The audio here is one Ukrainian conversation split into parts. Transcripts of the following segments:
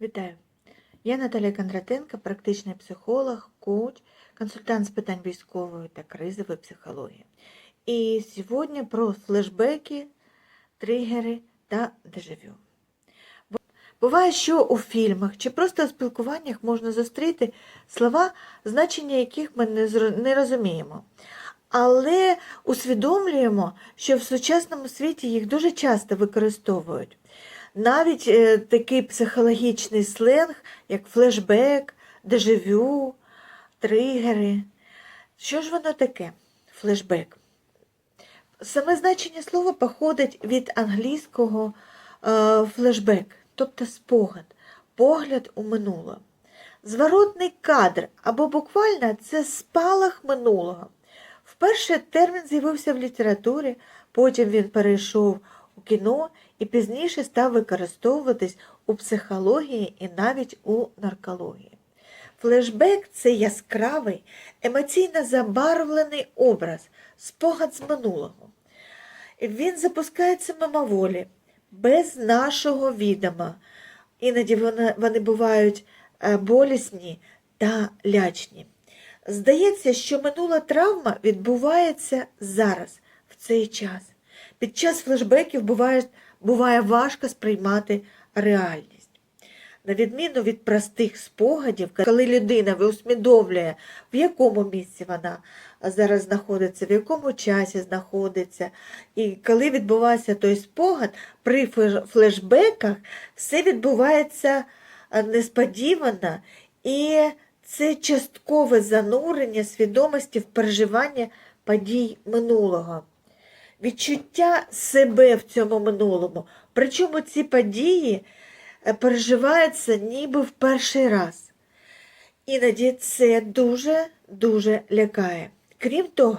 Вітаю! Я Наталія Кондратенко, практичний психолог, коуч, консультант з питань військової та кризової психології. І сьогодні про флешбеки, тригери та дежавю. Буває, що у фільмах чи просто у спілкуваннях можна зустріти слова, значення яких ми не розуміємо. Але усвідомлюємо, що в сучасному світі їх дуже часто використовують. Навіть е, такий психологічний сленг, як флешбек, дежавю, тригери. Що ж воно таке? Флешбек. Саме значення слова походить від англійського е, флешбек, тобто спогад, погляд у минуле. Зворотний кадр або буквально це спалах минулого. Вперше термін з'явився в літературі, потім він перейшов у кіно і пізніше став використовуватись у психології і навіть у наркології. Флешбек це яскравий, емоційно забарвлений образ, спогад з минулого. Він запускається мимоволі, без нашого відома. Іноді вони, вони бувають е, болісні та лячні. Здається, що минула травма відбувається зараз, в цей час. Під час флешбеків буває, буває важко сприймати реальність. На відміну від простих спогадів, коли людина усвідомлює, в якому місці вона зараз знаходиться, в якому часі знаходиться, і коли відбувається той спогад, при флешбеках все відбувається е, несподівано, і це часткове занурення свідомості в переживання подій минулого відчуття себе в цьому минулому. Причому ці події е, переживаються ніби в перший раз. Іноді це дуже-дуже лякає. Крім того,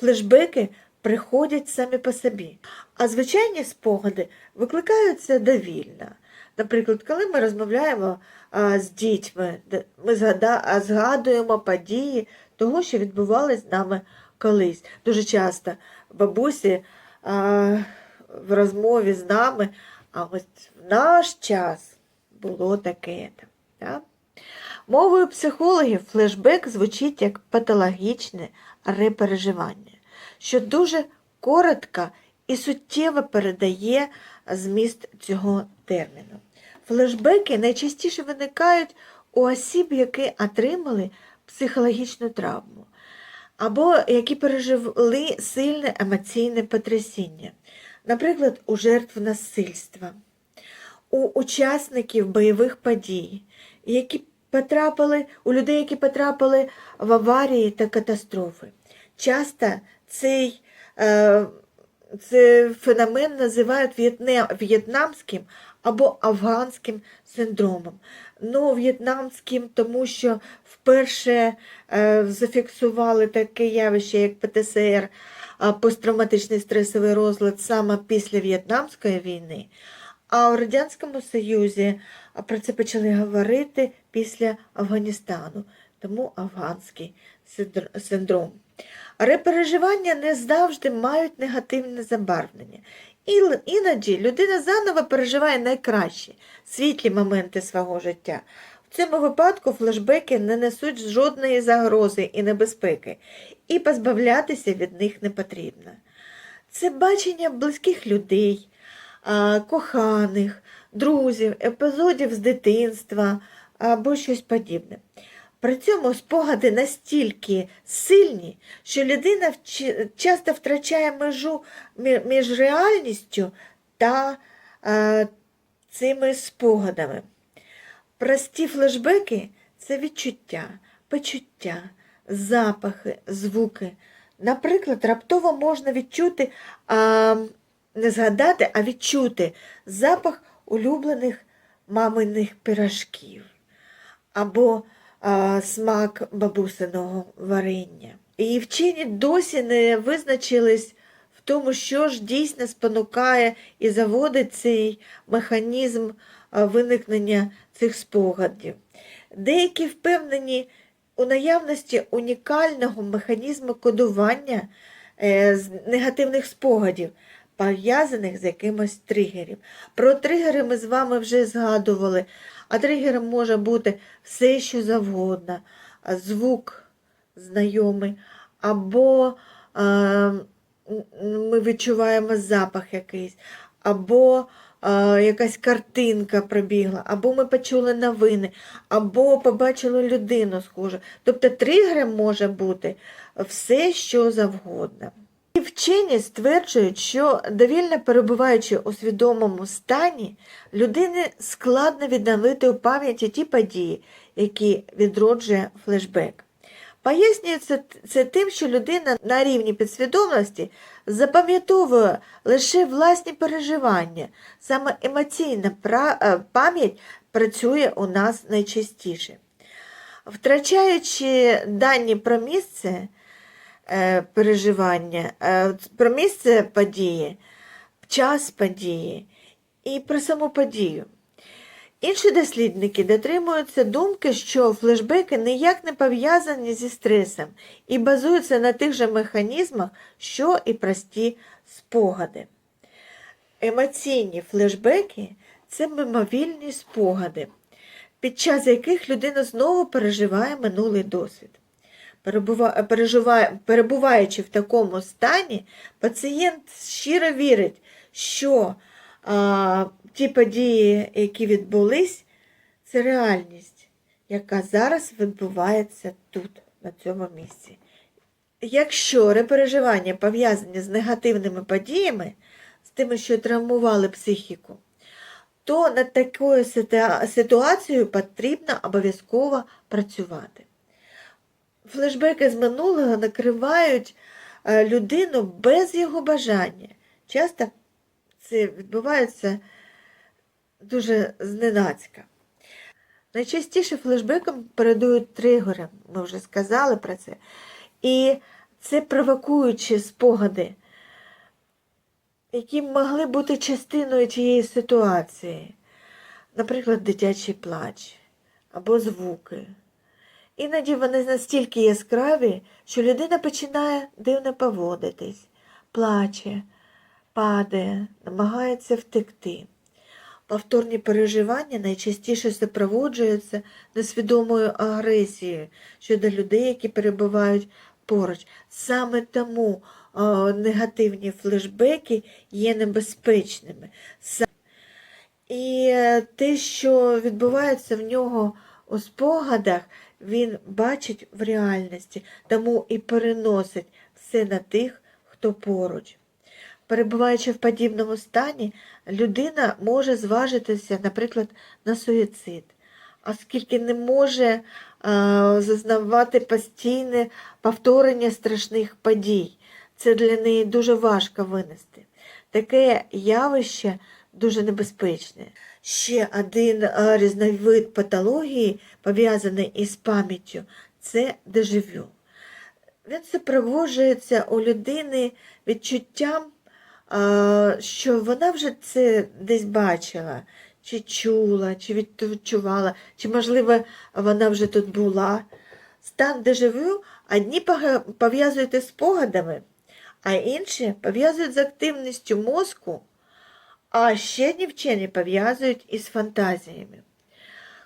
флешбеки приходять самі по собі, а звичайні спогади викликаються довільно. Наприклад, коли ми розмовляємо а, з дітьми, ми згада- згадуємо події того, що відбувалось з нами колись. Дуже часто бабусі а, в розмові з нами, а ось в наш час було таке. Так? Мовою психологів флешбек звучить як патологічне репереживання, що дуже коротко і суттєво передає зміст цього терміну. Флешбеки найчастіше виникають у осіб, які отримали психологічну травму, або які пережили сильне емоційне потрясіння, наприклад, у жертв насильства, у учасників бойових подій, які потрапили, у людей, які потрапили в аварії та катастрофи. Часто цей е, це феномен називають в'єтнамським або афганським синдромом. Ну, в'єтнамським, тому що вперше е, зафіксували таке явище, як ПТСР, посттравматичний стресовий розлад саме після В'єтнамської війни. А у Радянському Союзі про це почали говорити після Афганістану, тому афганський синдр- синдром. Репереживання не завжди мають негативне забарвлення. І- Іноді людина заново переживає найкращі світлі моменти свого життя. В цьому випадку флешбеки не несуть жодної загрози і небезпеки, і позбавлятися від них не потрібно. Це бачення близьких людей, коханих, друзів, епізодів з дитинства або щось подібне. При цьому спогади настільки сильні, що людина часто втрачає межу між реальністю та е, цими спогадами. Прості флешбеки це відчуття, почуття, запахи, звуки. Наприклад, раптово можна відчути, а, не згадати, а відчути запах улюблених маминих пирожків або смак бабусиного варення. І вчені досі не визначились в тому, що ж дійсно спонукає і заводить цей механізм виникнення цих спогадів. Деякі впевнені у наявності унікального механізму кодування е, з негативних спогадів, пов'язаних з якимось тригерів. Про тригери ми з вами вже згадували, а тригером може бути все, що завгодно, звук знайомий, або е, ми відчуваємо запах якийсь, або е, якась картинка пробігла, або ми почули новини, або побачили людину схожу. Тобто тригером може бути все, що завгодно. Вчені стверджують, що довільно перебуваючи у свідомому стані, людині складно відновити у пам'яті ті події, які відроджує флешбек. Пояснюється це тим, що людина на рівні підсвідомості запам'ятовує лише власні переживання. Саме емоційна е, пам'ять працює у нас найчастіше. Втрачаючи дані про місце переживання, е, про місце події, час події і про саму подію. Інші дослідники дотримуються думки, що флешбеки ніяк не пов'язані зі стресом і базуються на тих же механізмах, що і прості спогади. Емоційні флешбеки це мимовільні спогади, під час яких людина знову переживає минулий досвід. Перебуваючи в такому стані, пацієнт щиро вірить, що а, ті події, які відбулись, це реальність, яка зараз відбувається тут, на цьому місці. Якщо репереживання пов'язані з негативними подіями, з тими, що травмували психіку, то над такою ситуацією потрібно обов'язково працювати. Флешбеки з минулого накривають е, людину без його бажання. Часто це відбувається дуже зненацька. Найчастіше флешбеком передують тригери, ми вже сказали про це. І це провокуючі спогади, які могли бути частиною тієї ситуації, наприклад, дитячий плач або звуки. Іноді вони настільки яскраві, що людина починає дивно поводитись, плаче, падає, намагається втекти. Повторні переживання найчастіше супроводжуються несвідомою агресією щодо людей, які перебувають поруч. Саме тому е, негативні флешбеки є небезпечними. І те, що відбувається в нього у спогадах, він бачить в реальності, тому і переносить все на тих, хто поруч. Перебуваючи в подібному стані, людина може зважитися, наприклад, на суїцид, оскільки не може е, зазнавати постійне повторення страшних подій. Це для неї дуже важко винести. Таке явище дуже небезпечне. Ще один е, різновид патології, пов'язаний із пам'яттю, це дежавю. Він супроводжується у людини відчуттям, що вона вже це десь бачила, чи чула, чи відчувала, чи, можливо, вона вже тут була. Стан дежавю одні пов'язують із спогадами, а інші пов'язують з активністю мозку, а ще вчені пов'язують із фантазіями.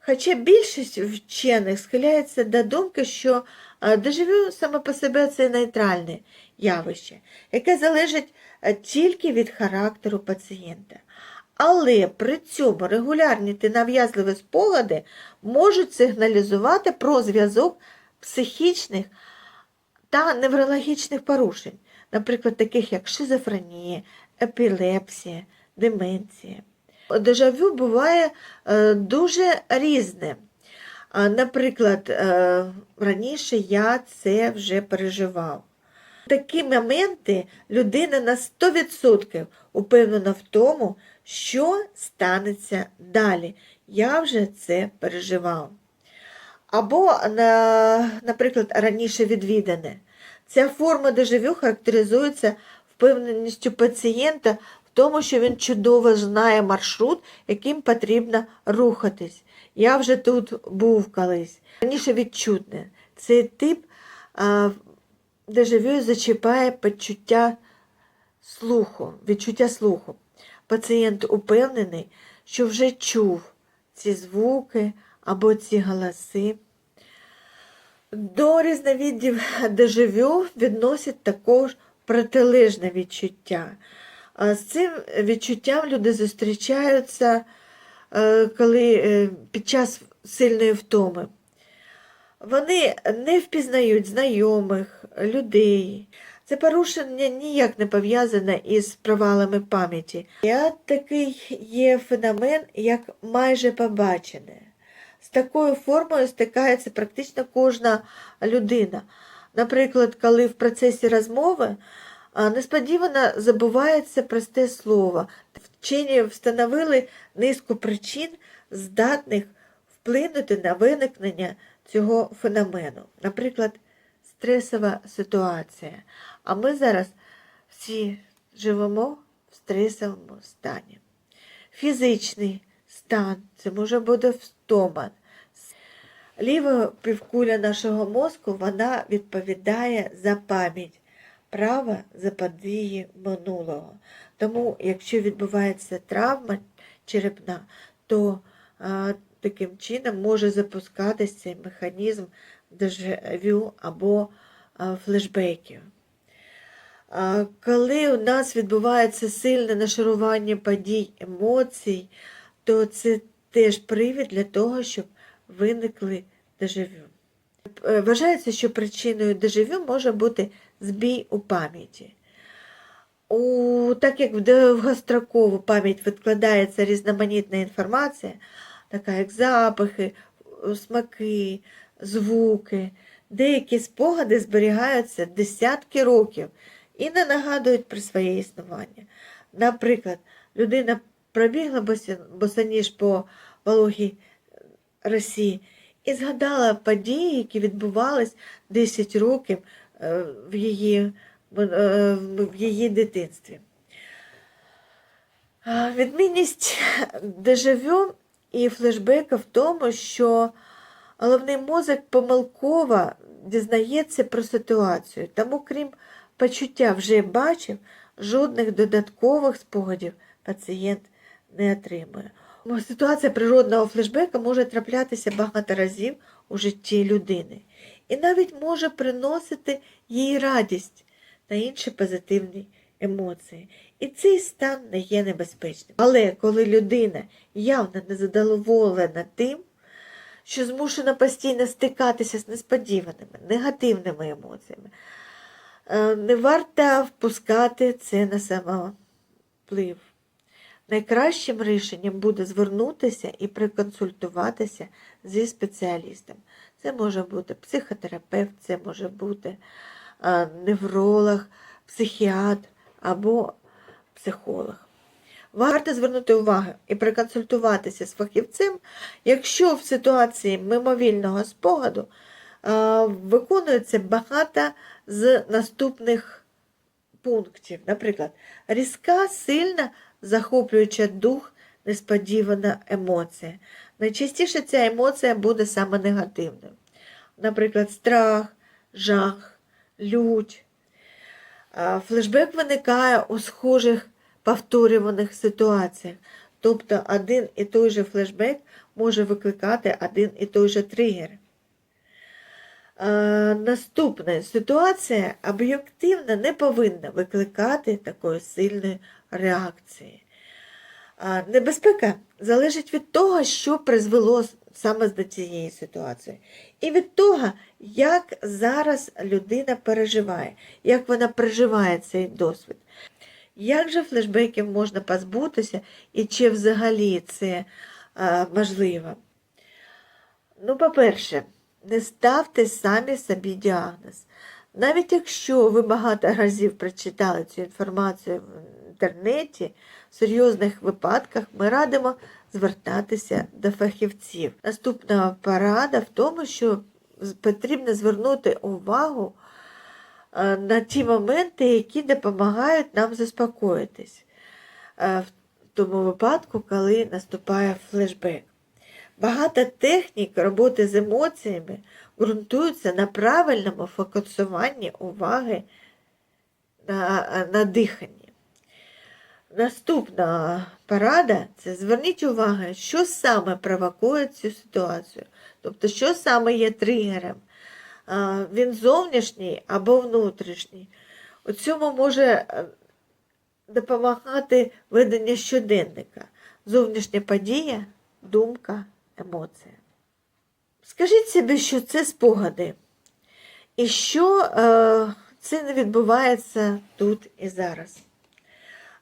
Хоча більшість вчених схиляється до думки, що е, дежавю саме по себе це нейтральне явище, яке залежить е, тільки від характеру пацієнта. Але при цьому регулярні та нав'язливі спогади можуть сигналізувати про зв'язок психічних та неврологічних порушень, наприклад, таких як шизофренія, епілепсія, деменція. Дежавю буває е, дуже різне. Наприклад, е, раніше я це вже переживав. Такі моменти людина на 100% упевнена в тому, що станеться далі. Я вже це переживав. Або, наприклад, раніше відвідане. Ця форма дежавю характеризується впевненістю пацієнта тому, що він чудово знає маршрут, яким потрібно рухатись. Я вже тут був колись. Раніше відчутне. Цей тип дежавю зачіпає почуття слуху, відчуття слуху. Пацієнт упевнений, що вже чув ці звуки або ці голоси. До різновидів дежавю відносять також протилежне відчуття. З цим відчуттям люди зустрічаються е, коли е, під час сильної втоми. Вони не впізнають знайомих, людей. Це порушення ніяк не пов'язане із провалами пам'яті. Я такий є феномен, як майже побачене. З такою формою стикається практично кожна людина. Наприклад, коли в процесі розмови несподівано забувається просте слово. Вчені встановили низку причин, здатних вплинути на виникнення цього феномену. Наприклад, стресова ситуація. А ми зараз всі живемо в стресовому стані. Фізичний стан це може бути втома. Ліва півкуля нашого мозку вона відповідає за пам'ять, права за події минулого. Тому, якщо відбувається травма черепна, то а, таким чином може запускатися цей механізм дежавю або а, флешбеків. А, Коли у нас відбувається сильне нашарування подій, емоцій, то це теж привід для того, щоб виникли дежавю. Е, Вважається, що причиною дежавю може бути збій у пам'яті. У, так як в довгострокову пам'ять відкладається різноманітна інформація, така як запахи, смаки, звуки, деякі спогади зберігаються десятки років і не нагадують про своє існування. Наприклад, людина пробігла босоніж по вологій Росії і згадала події, які відбувались 10 років в її, е, в її дитинстві. Відмінність дежавю і флешбека в тому, що головний мозок помилково дізнається про ситуацію, тому, крім почуття вже бачив, жодних додаткових спогадів пацієнт не отримує. Ситуація природного флешбека може траплятися багато разів у житті людини і навіть може приносити їй радість та інші позитивні емоції. І цей стан не є небезпечним. Але коли людина явно незадоволена тим, що змушена постійно стикатися з несподіваними, негативними емоціями, е, не варто впускати це на самоплив. Найкращим рішенням буде звернутися і проконсультуватися зі спеціалістом. Це може бути психотерапевт, це може бути невролог, психіатр або психолог. Варто звернути увагу і проконсультуватися з фахівцем, якщо в ситуації мимовільного спогаду виконується багато з наступних пунктів. Наприклад, різка, сильна, захоплююча дух, несподівана емоція. Найчастіше ця емоція буде саме негативною. Наприклад, страх, жах, лють. Флешбек виникає у схожих повторюваних ситуаціях. Тобто один і той же флешбек може викликати один і той же тригер. Наступна ситуація об'єктивно не повинна викликати такої сильної реакції. Небезпека залежить від того, що призвело саме до цієї ситуації, і від того, як зараз людина переживає, як вона переживає цей досвід. Як же флешбеків можна позбутися і чи взагалі це е, можливо? Ну, по-перше, не ставте самі собі діагноз. Навіть якщо ви багато разів прочитали цю інформацію в інтернеті, в серйозних випадках ми радимо звертатися до фахівців. Наступна порада в тому, що потрібно звернути увагу е, на ті моменти, які допомагають нам заспокоїтись е, в тому випадку, коли наступає флешбек. Багато технік роботи з емоціями ґрунтуються на правильному фокусуванні уваги на, на диханні. Наступна порада це зверніть увагу, що саме провокує цю ситуацію. Тобто, що саме є тригером. Він зовнішній або внутрішній. У цьому може е, допомагати ведення щоденника. Зовнішня подія, думка, емоція. Скажіть собі, що це спогади. І що е, це не відбувається тут і зараз.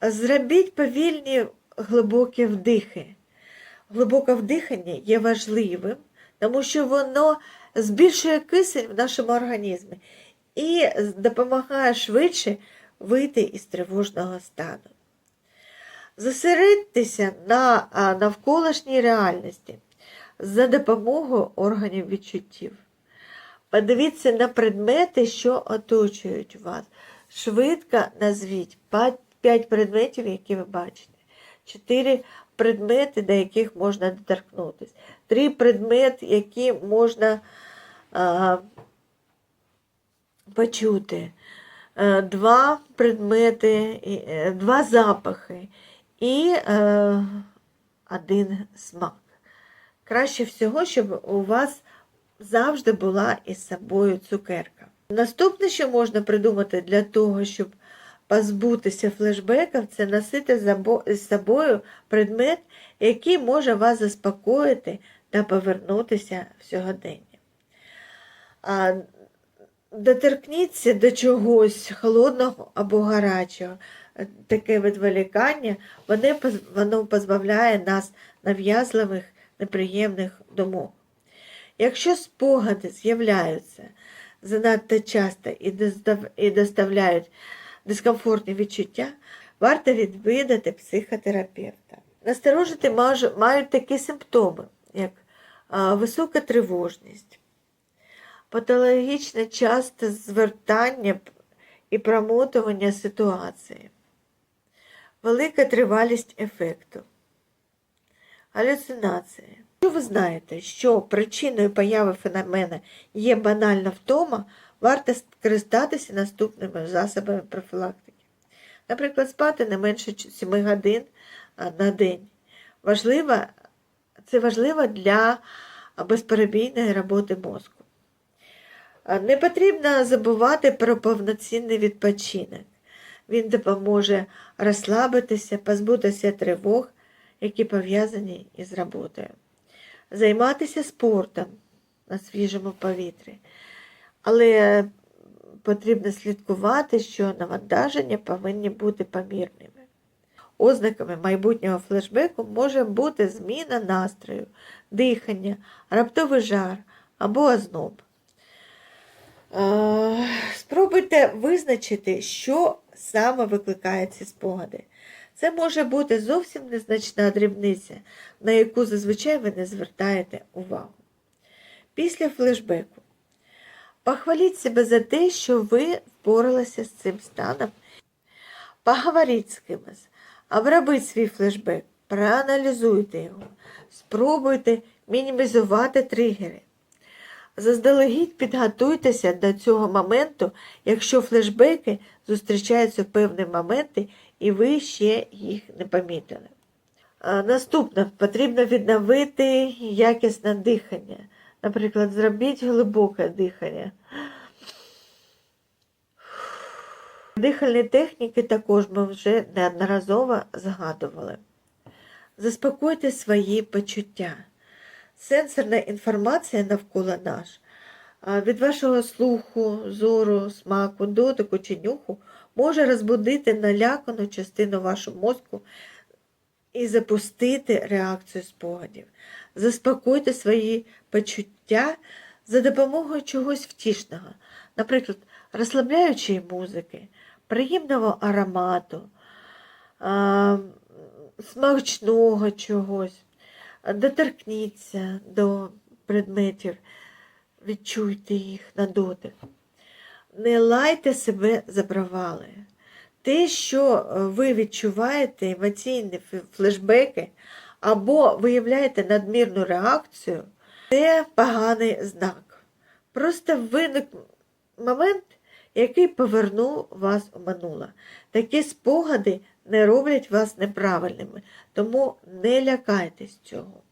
Зробіть повільні глибокі вдихи. Глибоке вдихання є важливим, тому що воно збільшує кисень в нашому організмі і допомагає швидше вийти із тривожного стану. Зосередьтеся на навколишній реальності за допомогою органів відчуттів. Подивіться на предмети, що оточують вас. Швидко назвіть 5 предметів, які ви бачите. 4 предмети, до яких можна доторкнутися. 3 предмети, які можна а, почути. Е, Два предмети, е, два запахи і е, один смак. Краще всього, щоб у вас завжди була із собою цукерка. Наступне, що можна придумати для того, щоб позбутися флешбеків, це носити з собою предмет, який може вас заспокоїти та повернутися в сьогодення. А, Доторкніться до чогось холодного або гарячого. Таке відволікання, воно позбавляє нас нав'язливих неприємних думок. Якщо спогади з'являються занадто часто і доставляють дискомфортні відчуття, варто відвідати психотерапевта. Насторожити мають такі симптоми, як висока тривожність, патологічне часте звертання і промотування ситуації, велика тривалість ефекту, галюцинації. Якщо ви знаєте, що причиною появи феномена є банальна втома, варто скористатися наступними засобами профілактики. Наприклад, спати не менше 7 годин на день. Важливо, це важливо для безперебійної роботи мозку. Не потрібно забувати про повноцінний відпочинок. Він допоможе розслабитися, позбутися тривог, які пов'язані із роботою займатися спортом на свіжому повітрі. Але потрібно слідкувати, що навантаження повинні бути помірними. Ознаками майбутнього флешбеку може бути зміна настрою, дихання, раптовий жар або озноб. Спробуйте визначити, що саме викликає ці спогади. Це може бути зовсім незначна дрібниця, на яку зазвичай ви не звертаєте увагу. Після флешбеку похваліть себе за те, що ви впоралися з цим станом. Поговоріть з кимось, обробіть свій флешбек, проаналізуйте його, спробуйте мінімізувати тригери. Заздалегідь підготуйтеся до цього моменту, якщо флешбеки зустрічаються в певні моменти і ви ще їх не помітили. Наступне потрібно відновити якісне дихання. Наприклад, зробіть глибоке дихання. Дихальні техніки також ми вже неодноразово згадували. Заспокойте свої почуття. Сенсорна інформація навколо нас від вашого слуху, зору, смаку, дотику чи нюху може розбудити налякану частину вашого мозку і запустити реакцію спогадів. Заспокойте свої почуття за допомогою чогось втішного, наприклад, розслабляючої музики, приємного аромату, смачного чогось. Доторкніться до предметів, відчуйте їх на дотик. Не лайте себе за провали. Те, що е, ви відчуваєте емоційні флешбеки або виявляєте надмірну реакцію, це поганий знак. Просто виник момент, який повернув вас у минуле. Такі спогади не роблять вас неправильними, тому не лякайтесь цього.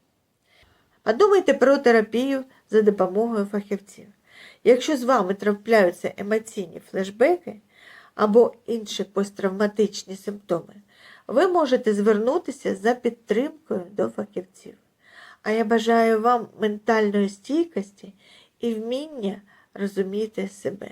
Подумайте про терапію за допомогою фахівців. Якщо з вами трапляються емоційні флешбеки або інші посттравматичні симптоми, ви можете звернутися за підтримкою до фахівців. А я бажаю вам ментальної стійкості і вміння розуміти себе.